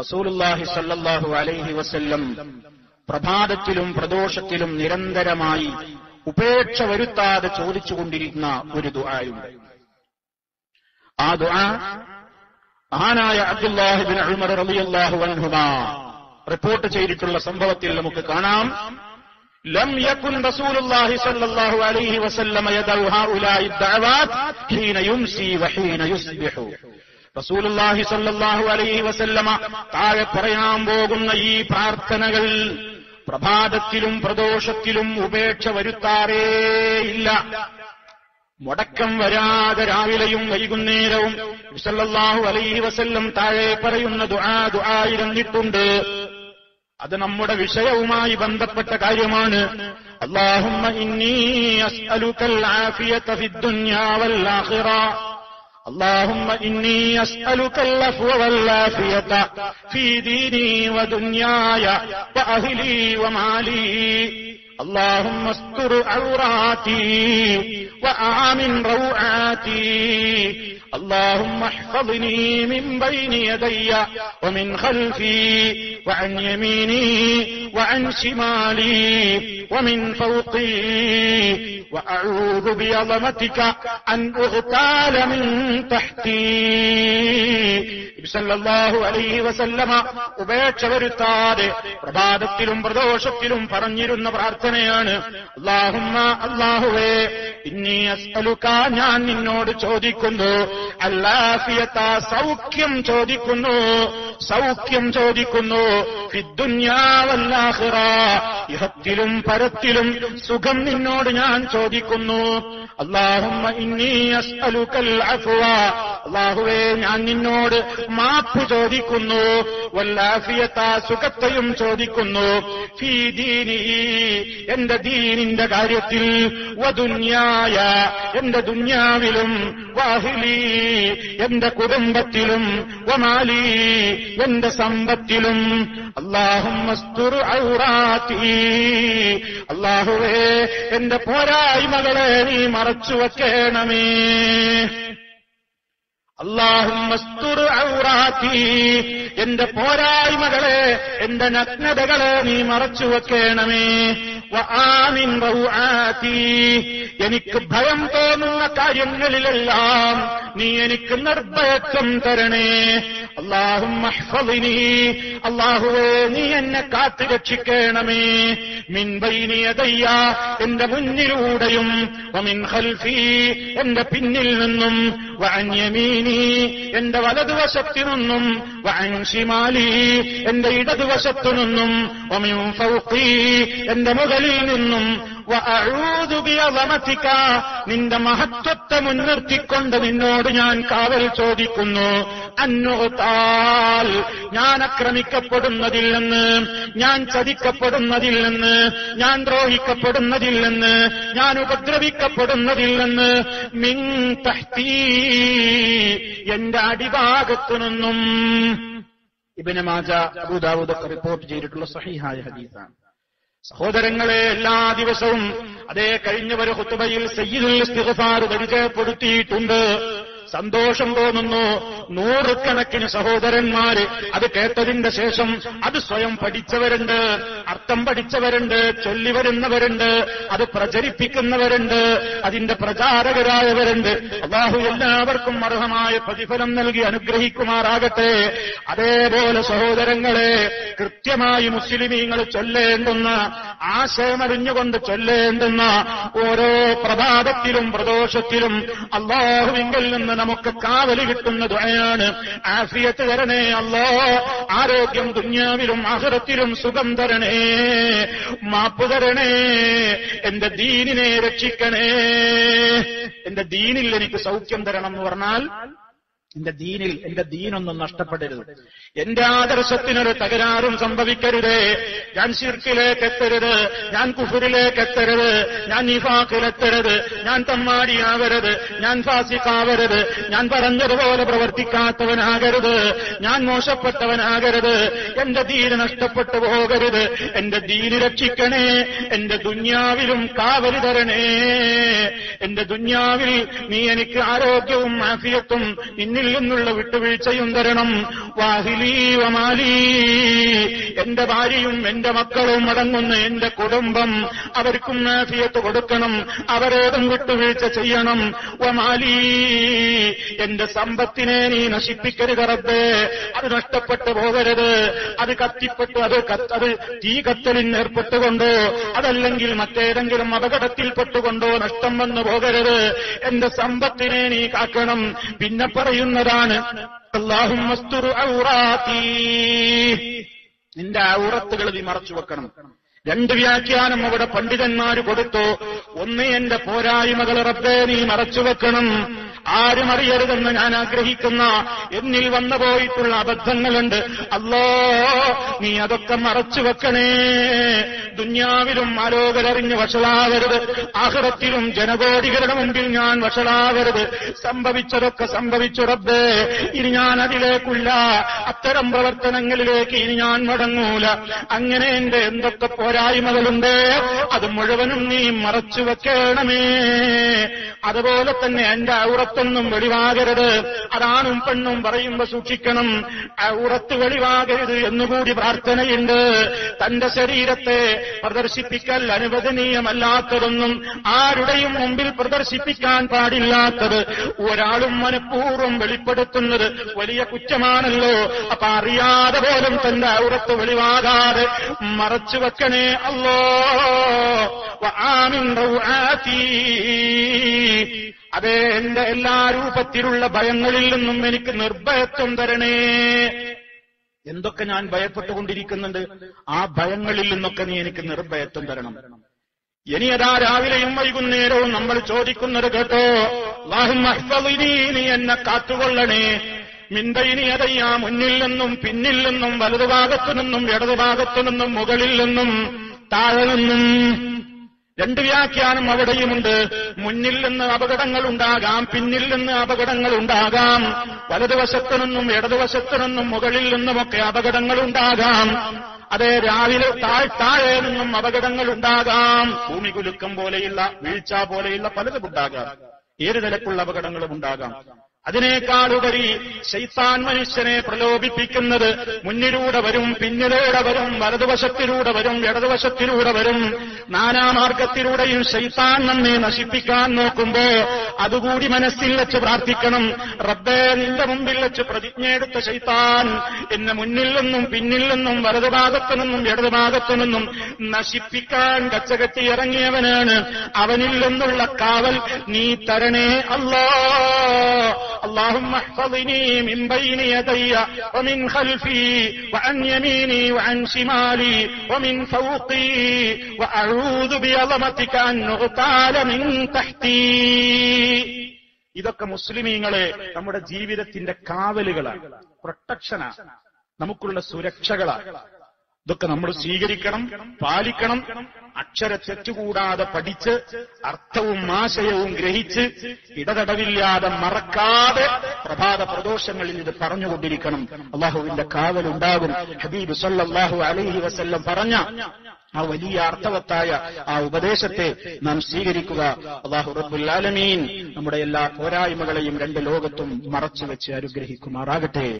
റസൂലുല്ലാഹി സല്ലാഹു അലൈഹി വസ്ല്ലം പ്രഭാതത്തിലും പ്രദോഷത്തിലും നിരന്തരമായി ഉപേക്ഷ വരുത്താതെ ചോദിച്ചുകൊണ്ടിരിക്കുന്ന ഒരു ദുആയുണ്ട്. ആ ദുആ ആനായ അബ്ദുല്ലാഹിബിൻ ഉമർ റളിയല്ലാഹു അൻഹുമ റിപ്പോർട്ട് ചെയ്തിട്ടുള്ള സംഭവത്തിൽ നമുക്ക് കാണാം. ലം യകുൻ റസൂലുള്ളാഹി സ്വല്ലല്ലാഹു അലൈഹി വസല്ലമ يدعو هؤلاء الدعوات ഹീന يمسي വഹീന يصبح റസൂലുല്ലാഹി സല്ലാഹു അലൈഹി വസല്ലമ താഴെ പറയാൻ പോകുന്ന ഈ പ്രാർത്ഥനകൾ പ്രഭാതത്തിലും പ്രദോഷത്തിലും ഉപേക്ഷ വരുത്താറേയില്ല മുടക്കം വരാതെ രാവിലെയും വൈകുന്നേരവും സല്ലല്ലാഹു അലൈഹി വസല്ലം താഴെ പറയുന്ന ദുആ ദുആ ഇരുന്നിട്ടുണ്ട്. അത് നമ്മുടെ വിഷയവുമായി ബന്ധപ്പെട്ട കാര്യമാണ്. അള്ളാഹുമ്മ اللهم إني أسألك العفو والعافية في ديني ودنياي وأهلي ومالي. اللهم استر عوراتي وآمن روعاتي. اللهم احفظني من بين يدي ومن خلفي وعن يميني وعن شمالي ومن فوقي. وأعوذ بعظمتك أن أغتال من تحتي സല്ലല്ലാഹു അലൈഹി വസല്ലമ ഉപേക്ഷ വരുത്താതെ പ്രഭാതത്തിലും പ്രദോഷത്തിലും പറഞ്ഞിരുന്ന പ്രാർത്ഥനയാണ് അള്ളാഹുമ്മ അള്ളാഹുവേ ഇന്നീ അസ്അലുക ഞാൻ നിന്നോട് ചോദിക്കുന്നു അല്ലാഫിയത്ത സൗഖ്യം ചോദിക്കുന്നു സൗഖ്യം ചോദിക്കുന്നു ഫിദ്ദുന്യാവല്ലാഹിറ ഇഹത്തിലും പരത്തിലും സുഖം നിന്നോട് ഞാൻ ചോദിക്കുന്നു. അള്ളാഹുമ്മ ഇന്നീ അസ്അലുക്കൽ അഫ്വ അള്ളാഹുവേ ഞാൻ നിന്നോട് മാപ്പ് ചോദിക്കുന്നു. വല്ലാഫിയത്ത സുഖത്തെയും ചോദിക്കുന്നു. എന്റെ ദീനിന്റെ കാര്യത്തിൽ വദുന്യായ എന്റെ ദുന്യാവിലും വാഹിലി എന്റെ കുടുംബത്തിലും വമാലി എന്റെ സമ്പത്തിലും അള്ളാഹും അള്ളാഹുവേ എന്റെ പോരായ്മകളെ നീ മറച്ചു വെക്കണമേ എന്റെ പോരായ്മകളെ എന്റെ നഗ്നതകളെ നീ മറച്ചു വെക്കണമേ റൗആത്തി എനിക്ക് ഭയം തോന്നുന്ന കാര്യങ്ങളിലെല്ലാം നീ എനിക്ക് നിർഭയത്വം തരണേ. അള്ളാഹും അള്ളാഹുവേ നീ എന്നെ കാത്തു രക്ഷിക്കണമേ മിൻബൈനിയതയ്യ എന്റെ മുന്നിലൂടെയും മിൻ ഖൽഫി എന്റെ പിന്നിൽ നിന്നും വാന്യമീനി യമീനി എന്റെ വലതുവശത്തു നിന്നും വഅൻ ശിമാലി എന്റെ ഇടതുവശത്തു നിന്നും ഒമിയും ഫൗഖി എന്റെ മുകളിൽ നിന്നും നിന്റെ മഹത്വത്തെ മുൻനിർത്തിക്കൊണ്ട് നിന്നോട് ഞാൻ കാവൽ ചോദിക്കുന്നു. അന്നുത്താൽ ഞാൻ ആക്രമിക്കപ്പെടുന്നതിൽ നിന്ന് ഞാൻ ചതിക്കപ്പെടുന്നതിൽ നിന്ന് ഞാൻ ദ്രോഹിക്കപ്പെടുന്നതിൽ നിന്ന് ഞാൻ ഉപദ്രവിക്കപ്പെടുന്നതിൽ നിന്ന് മിൻ തഹ്തീ എന്റെ അടിഭാഗത്തു നിന്നും ഇബിന് മാജ അബൂദാവൂദൊക്കെ റിപ്പോർട്ട് ചെയ്തിട്ടുള്ള സഹിഹായ ഹദീസാണ്. സഹോദരങ്ങളെ എല്ലാ ദിവസവും അതേ കഴിഞ്ഞ ഒരു ഹുത്തുബയിൽ സയ്യിദുൽ ഇസ്തിഗ്ഫാർ പരിചയപ്പെടുത്തിയിട്ടുണ്ട്. സന്തോഷം തോന്നുന്നു. നൂറുകണക്കിന് സഹോദരന്മാര് അത് കേട്ടതിന്റെ ശേഷം അത് സ്വയം പഠിച്ചവരുണ്ട്. അർത്ഥം പഠിച്ചവരുണ്ട്. ചൊല്ലി വരുന്നവരുണ്ട്. അത് പ്രചരിപ്പിക്കുന്നവരുണ്ട്. അതിന്റെ പ്രചാരകരായവരുണ്ട്. അള്ളാഹു എല്ലാവർക്കും അർഹമായ പ്രതിഫലം നൽകി അനുഗ്രഹിക്കുമാറാകട്ടെ. അതേപോലെ സഹോദരങ്ങളെ കൃത്യമായി മുസ്ലിമീങ്ങൾ ചൊല്ലേണ്ടുന്ന ആശയമറിഞ്ഞുകൊണ്ട് ചൊല്ലേണ്ടുന്ന ഓരോ പ്രഭാതത്തിലും പ്രദോഷത്തിലും അള്ളാഹുവിങ്കിൽ നിന്ന് നമുക്ക് കാവൽ കിട്ടുന്ന ദുആയാണ്. ആഫിയത്ത് തരണേ അല്ലോ. ആരോഗ്യം ദുന്യാവിലും ആഹൃത്തിലും സുഖം തരണേ. മാപ്പ് തരണേ. എന്റെ ദീനിനെ രക്ഷിക്കണേ. എന്റെ ദീനിൽ എനിക്ക് സൗഖ്യം തരണം എന്ന് പറഞ്ഞാൽ എന്റെ ദീനിൽ എന്റെ ദീനൊന്നും നഷ്ടപ്പെടരുത്. എന്റെ ആദർശത്തിനൊരു തകരാറും സംഭവിക്കരുതേ. ഞാൻ ശിർക്കിലേക്ക് എത്തരുത് ഞാൻ കുഫുറിലേക്ക് എത്തരുത് ഞാൻ നിഫാഖിലെത്തരുത് ഞാൻ തമ്മാടിയാവരുത് ഞാൻ ഫാസിക്കാവരുത് ഞാൻ പറഞ്ഞതുപോലെ പ്രവർത്തിക്കാത്തവനാകരുത് ഞാൻ മോശപ്പെട്ടവനാകരുത്. എന്റെ ദീന് നഷ്ടപ്പെട്ടു പോകരുത്. എന്റെ ദീന് രക്ഷിക്കണേ എന്റെ ദുന്യാവിലും കാവലി തരണേ. എന്റെ ദുന്യാവിൽ നീ എനിക്ക് ആരോഗ്യവും ആഫിയത്തും നിന്നിൽ നിന്നുള്ള വിട്ടുവീഴ്ചയും തരണം. വാഹിലി വമാലി. എന്റെ ഭാര്യയും എന്റെ മക്കളും അടങ്ങുന്ന എന്റെ കുടുംബം അവർക്കും നാഫിയത്ത് കൊടുക്കണം. അവരോടും വിട്ടുവീഴ്ച ചെയ്യണം. വമാലി. എന്റെ സമ്പത്തിനെ നീ നശിപ്പിക്കരുത് റബ്ബേ. അത് നഷ്ടപ്പെട്ടു പോകരുത്. അത് കത്തിപ്പെട്ടു അത് അത് തീ കത്തലിൽ ഏർപ്പെട്ടുകൊണ്ടോ അതല്ലെങ്കിൽ മറ്റേതെങ്കിലും അപകടത്തിൽപ്പെട്ടുകൊണ്ടോ നഷ്ടം വന്നു പോകരുത്. എന്റെ സമ്പത്തിനെ നീ കാക്കണം. പിന്നെ പറയുന്നതാണ് നിന്റെ ഔറത്തുകൾ നീ മറച്ചു വെക്കണം. രണ്ട് വ്യാഖ്യാനം അവിടെ പണ്ഡിതന്മാര് കൊടുത്തു. ഒന്ന് എന്റെ പോരായ്മകൾ റബ്ബേ നീ മറച്ചു വെക്കണം. ആരും അറിയരുതെന്ന് ഞാൻ ആഗ്രഹിക്കുന്ന എന്നിൽ വന്നു പോയിട്ടുള്ള അബദ്ധങ്ങളുണ്ട്. അല്ലോ നീ അതൊക്കെ മറച്ചു വെക്കണേ. ദുന്യാവിലും ആലോകരറിഞ്ഞ് വഷളാവരുത്. ആഹ്റത്തിലും ജനകോടികളുടെ മുമ്പിൽ ഞാൻ വഷളാവരുത്. സംഭവിച്ചതൊക്കെ സംഭവിച്ചു റബ്ബേ. ഇനി ഞാൻ അതിലേക്കുള്ള അത്തരം പ്രവർത്തനങ്ങളിലേക്ക് ഇനി ഞാൻ മടങ്ങൂല. അങ്ങനെ എന്റെ എന്തൊക്കെ പോരായ്മകളുണ്ട്? അത് മുഴുവനും നീ മറച്ചു വെക്കണമേ. അതുപോലെ തന്നെ എന്റെ ഔറത്തൊന്നും വെളിവാകരുത്. അതാണും പെണ്ണും പറയുമ്പോ സൂക്ഷിക്കണം. ഔറത്ത് വെളിവാകരുത് എന്നുകൂടി പ്രാർത്ഥനയുണ്ട്. തന്റെ ശരീരത്തെ പ്രദർശിപ്പിക്കൽ അനുവദനീയമല്ലാത്തതൊന്നും ആരുടെയും മുമ്പിൽ പ്രദർശിപ്പിക്കാൻ പാടില്ലാത്തത് ഒരാളും മനഃപൂർവം വെളിപ്പെടുത്തുന്നത് വലിയ കുറ്റമാണല്ലോ. അപ്പൊ അറിയാതെ പോലും തന്റെ ഔറത്ത് വെളിവാകാതെ മറച്ചു വെക്കണേ അല്ലോ. അതെ എന്റെ എല്ലാ രൂപത്തിലുള്ള ഭയങ്ങളിൽ നിന്നും എനിക്ക് നിർഭയത്വം തരണേ. എന്തൊക്കെ ഞാൻ ഭയപ്പെട്ടുകൊണ്ടിരിക്കുന്നുണ്ട് ആ ഭയങ്ങളിൽ നിന്നൊക്കെ നീ എനിക്ക് നിർഭയത്വം തരണം. ഇനി അതാ രാവിലെയും വൈകുന്നേരവും നമ്മൾ ചോദിക്കുന്നത് കേട്ടോ നീ എന്നെ കാത്തുകൊള്ളണേ. മിന്തയിനി അതയ്യാ മുന്നിൽ നിന്നും പിന്നിൽ നിന്നും വലതുഭാഗത്തു നിന്നും ഇടതുഭാഗത്തു നിന്നും മുകളിൽ നിന്നും താഴെ നിന്നും. രണ്ട് വ്യാഖ്യാനം അവിടെയുമുണ്ട്. മുന്നിൽ നിന്ന് അപകടങ്ങൾ ഉണ്ടാകാം പിന്നിൽ നിന്ന് അപകടങ്ങൾ ഉണ്ടാകാം. വലതുവശത്തു നിന്നും ഇടതുവശത്തു നിന്നും മുകളിൽ നിന്നുമൊക്കെ അപകടങ്ങൾ ഉണ്ടാകാം. അതെ രാവിലെ താഴ്ത്താഴെ താഴെ നിന്നും അപകടങ്ങൾ ഉണ്ടാകാം. ഭൂമി കുലുക്കം പോലെയുള്ള വീഴ്ച പോലെയുള്ള പലതും ഉണ്ടാകാം. ഏത് നിലക്കുള്ള അപകടങ്ങളും ഉണ്ടാകാം. അതിനേക്കാളുപരി ശൈത്താൻ മനുഷ്യനെ പ്രലോഭിപ്പിക്കുന്നത് മുന്നിലൂടെ വരും പിന്നിലൂടെ വരും വലതുവശത്തിലൂടെ വരും ഇടതുവശത്തിലൂടെ വരും. നാനാമാർഗത്തിലൂടെയും ശൈത്താൻ നമ്മെ നശിപ്പിക്കാൻ നോക്കുമ്പോ അതുകൂടി മനസ്സിൽ വെച്ച് പ്രാർത്ഥിക്കണം. റബ്ബേ നിന്റെ മുമ്പിൽ വെച്ച് പ്രതിജ്ഞയെടുത്ത ശൈത്താൻ എന്നെ മുന്നിൽ നിന്നും പിന്നിൽ നിന്നും വലതുഭാഗത്തു നിന്നും ഇടതുഭാഗത്തു നിന്നും നശിപ്പിക്കാൻ കച്ചകെട്ടി ഇറങ്ങിയവനാണ്. അവനിൽ നിന്നുള്ള കാവൽ നീ തരണേ അല്ലോ. اللهم احفظني من بين يدي ومن خلفي وعن يميني وعن شمالي ومن فوقي وأعوذ بعظمتك أن أغتال من تحتي ഇതൊക്കെ മുസ്ലിമീങ്ങളെ നമ്മുടെ ജീവിതത്തിന്റെ കാവലുകളാണ് പ്രൊട്ടക്ഷനാണ് നമുക്കുള്ള സുരക്ഷകളാണ് ഇതൊക്കെ നമ്മൾ സ്വീകരിക്കണം പാലിക്കണം. അക്ഷര തെറ്റുകൂടാതെ പഠിച്ച് അർത്ഥവും ആശയവും ഗ്രഹിച്ച് ഇടതടവില്ലാതെ മറക്കാതെ പ്രഭാത പ്രദോഷങ്ങളിൽ ഇത് പറഞ്ഞുകൊണ്ടിരിക്കണം. അള്ളാഹുവിന്റെ കാവലുണ്ടാകും. ഹബീബ് സല്ലാഹു അലൈഹി വസല്ലം പറഞ്ഞ ആ വലിയ അർത്ഥവത്തായ ആ ഉപദേശത്തെ നാം സ്വീകരിക്കുക. അള്ളാഹു റബ്ബുല്ലാലമീൻ നമ്മുടെ എല്ലാ പോരായ്മകളെയും രണ്ട് ലോകത്തും മറച്ചു വെച്ച് അനുഗ്രഹിക്കുമാറാകട്ടെ.